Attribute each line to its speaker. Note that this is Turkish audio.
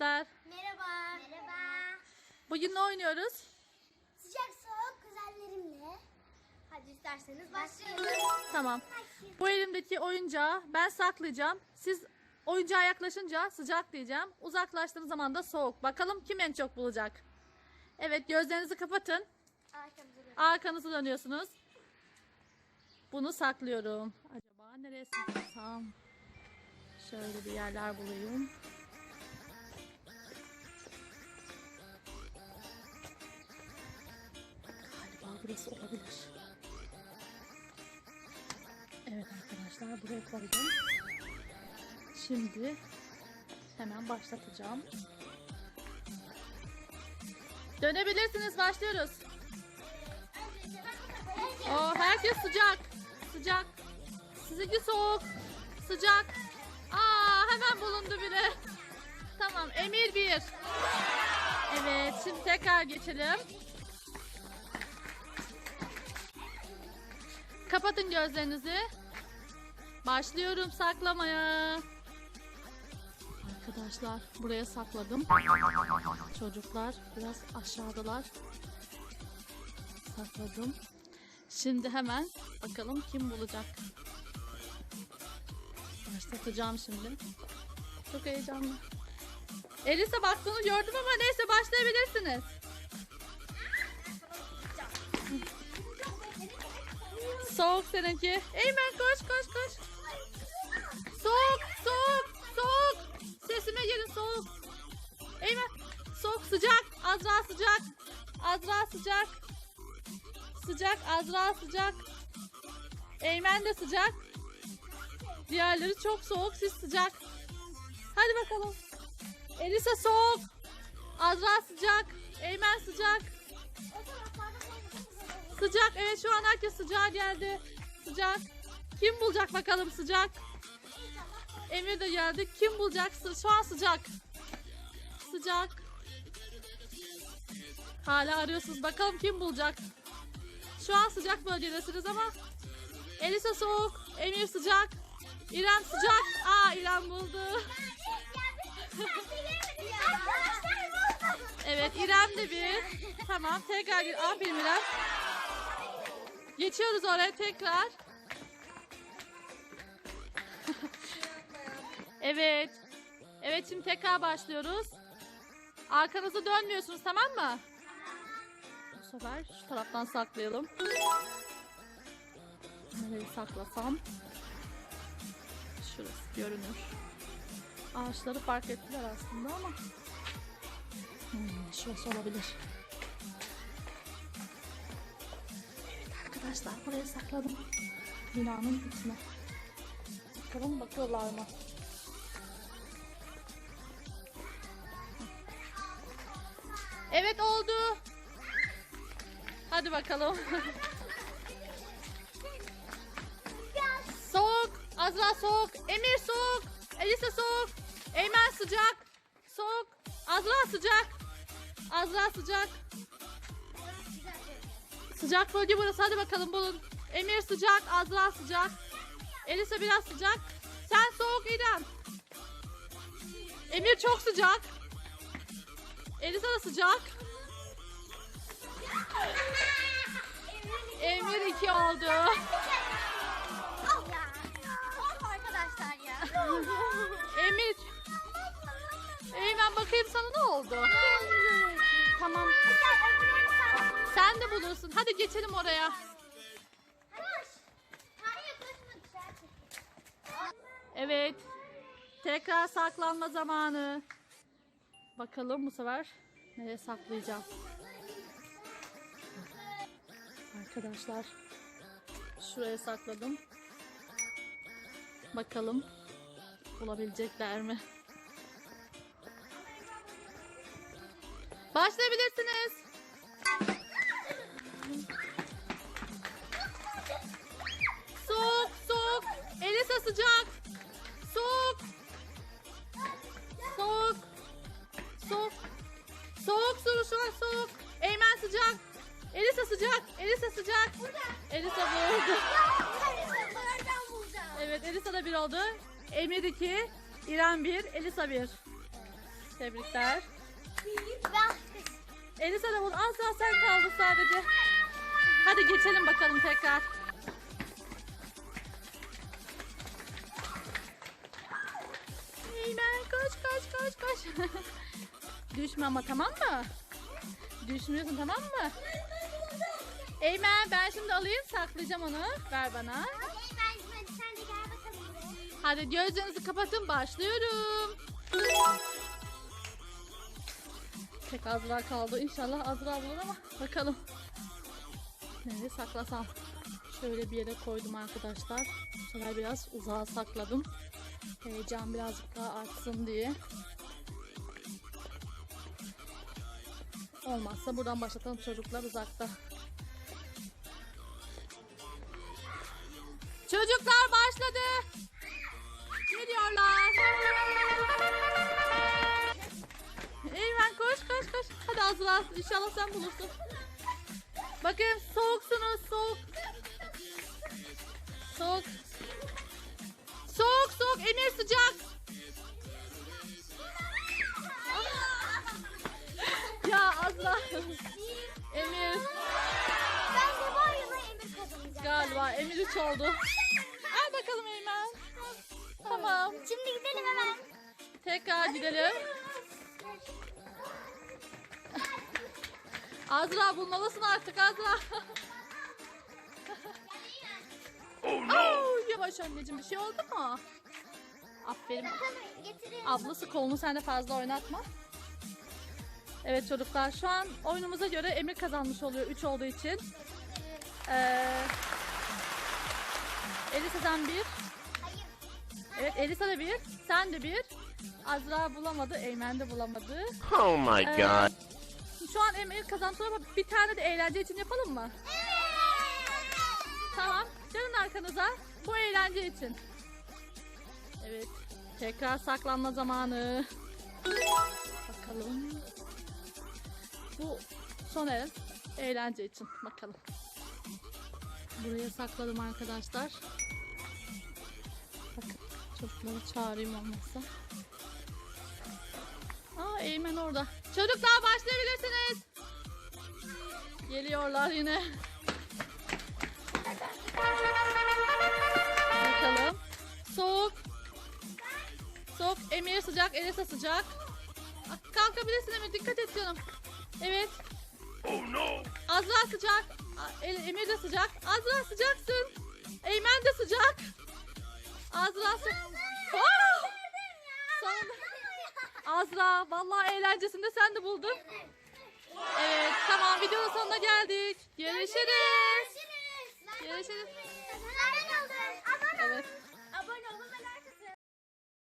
Speaker 1: çocuklar.
Speaker 2: Merhaba. Merhaba.
Speaker 1: Bugün ne oynuyoruz?
Speaker 2: Sıcak soğuk güzellerimle. Hadi isterseniz başlayalım.
Speaker 1: Tamam. Bu elimdeki oyuncağı ben saklayacağım. Siz oyuncağa yaklaşınca sıcak diyeceğim. Uzaklaştığınız zaman da soğuk. Bakalım kim en çok bulacak. Evet gözlerinizi kapatın. Arkanızı dönüyorsunuz. Bunu saklıyorum. Acaba nereye saklasam? Şöyle bir yerler bulayım. Burası olabilir. Evet arkadaşlar buraya koydum. Şimdi hemen başlatacağım. Dönebilirsiniz. Başlıyoruz. Oo, herkes sıcak. Sıcak. Sizinki soğuk. Sıcak. Aa, hemen bulundu biri. Tamam, Emir bir. Evet, şimdi tekrar geçelim. Kapatın gözlerinizi. Başlıyorum saklamaya. Arkadaşlar, buraya sakladım. Çocuklar biraz aşağıdalar. Sakladım. Şimdi hemen bakalım kim bulacak. Başlatacağım şimdi. Çok heyecanlı. Elisa baktığını gördüm ama neyse başlayabilirsiniz. Soğuk seninki. Eymen koş koş koş. Soğuk soğuk soğuk. Sesime gelin soğuk. Eymen soğuk sıcak. Azra sıcak. Azra sıcak. Sıcak Azra sıcak. Eymen de sıcak. Diğerleri çok soğuk siz sıcak. Hadi bakalım. Elisa soğuk. Azra sıcak. Eymen sıcak. Sıcak. Evet şu an herkes sıcağa geldi. Sıcak. Kim bulacak bakalım sıcak? Emir de geldi. Kim bulacak? Şu an sıcak. Sıcak. Hala arıyorsunuz. Bakalım kim bulacak? Şu an sıcak bölgedesiniz ama Elisa soğuk, Emir sıcak, İrem sıcak. Aa İrem buldu. Evet İrem de bir. Tamam tekrar gir. Aferin İrem. Geçiyoruz oraya tekrar. evet. Evet şimdi tekrar başlıyoruz. Arkanızı dönmüyorsunuz tamam mı? Bu sefer şu taraftan saklayalım. Nereyi saklasam? Şurası görünür. Ağaçları fark ettiler aslında ama. Hmm, şurası olabilir. Arkadaşlar buraya sakladım. Binanın içine. Bakalım bakıyorlar mı? Evet oldu. Hadi bakalım. soğuk. Azra soğuk. Emir soğuk. Elisa soğuk. Eymen sıcak. Soğuk. Azra sıcak. Azra sıcak. Sıcak bölge burası. Hadi bakalım bulun. Emir sıcak. Azra sıcak. Elisa biraz sıcak. Sen soğuk İrem. Emir çok sıcak. Elisa da sıcak. Emir iki oldu. Emir. Eymen bakayım sana ne oldu? Tamam. Sen de bulursun. Hadi geçelim oraya. Evet. Tekrar saklanma zamanı. Bakalım bu sefer nereye saklayacağım. Arkadaşlar şuraya sakladım. Bakalım bulabilecekler mi? Başlayabilirsiniz. Elisa buldu. Evet Elisa da bir oldu. Emir 2, İrem 1, Elisa 1. Tebrikler. Elisa da bul. Azra sen kaldın sadece. Hadi geçelim bakalım tekrar. Eymen koş koş koş koş. Düşme ama tamam mı? Düşmüyorsun tamam mı? Eymen ben şimdi alayım saklayacağım onu. Ver bana.
Speaker 2: Hey ben hadi sen de gel bakalım.
Speaker 1: Hadi gözlerinizi kapatın başlıyorum. Tek Azra kaldı. İnşallah Azra bulur ama bakalım. Nereye saklasam? Şöyle bir yere koydum arkadaşlar. Bu biraz uzağa sakladım. Heyecan birazcık daha artsın diye. Olmazsa buradan başlatalım çocuklar uzakta. Çocuklar başladı. Geliyorlar. Eymen koş koş koş. Hadi Azra inşallah sen bulursun. Bakın soğuksunuz soğuk. Soğuk. Soğuk soğuk Emir sıcak.
Speaker 2: Kazanacağım.
Speaker 1: galiba Emir 3 oldu. Al bakalım Eymen. Tamam.
Speaker 2: Şimdi gidelim hemen.
Speaker 1: Tekrar gidelim. Azra bulmalısın artık Azra. oh Yavaş anneciğim bir şey oldu mu? Aferin. Ablası kolunu sen de fazla oynatma. Evet çocuklar şu an oyunumuza göre Emir kazanmış oluyor 3 olduğu için. Ee, Elisa'dan 1.
Speaker 2: Hayır.
Speaker 1: Evet Elisa da 1. Sen de 1. Azra bulamadı. Eymen de bulamadı.
Speaker 3: Oh my
Speaker 1: Ee,
Speaker 3: god.
Speaker 1: Şu an Emir kazandı ama bir tane de eğlence için yapalım mı? Tamam. Dönün arkanıza. Bu eğlence için. Evet. Tekrar saklanma zamanı. Bakalım. Bu son el. Eğlence için. Bakalım. Buraya sakladım arkadaşlar. Bakın. Çocukları çağırayım olmazsa. Aa Eymen orada. Çocuklar başlayabilirsiniz. Geliyorlar yine. Bakalım. Soğuk. Soğuk. Emir sıcak. Elisa sıcak. Ah, Kalkabilirsin Emir. Dikkat et canım. Evet.
Speaker 3: Oh no.
Speaker 1: Azra sıcak. El- Emir de sıcak. Azra sıcaksın. Eymen de sıcak. Azra sıcak. Sonunda. Azra vallahi eğlencesinde sen de buldun. Evet tamam videonun sonuna geldik. Görüşürüz.
Speaker 2: Görüşürüz.
Speaker 1: Görüşürüz.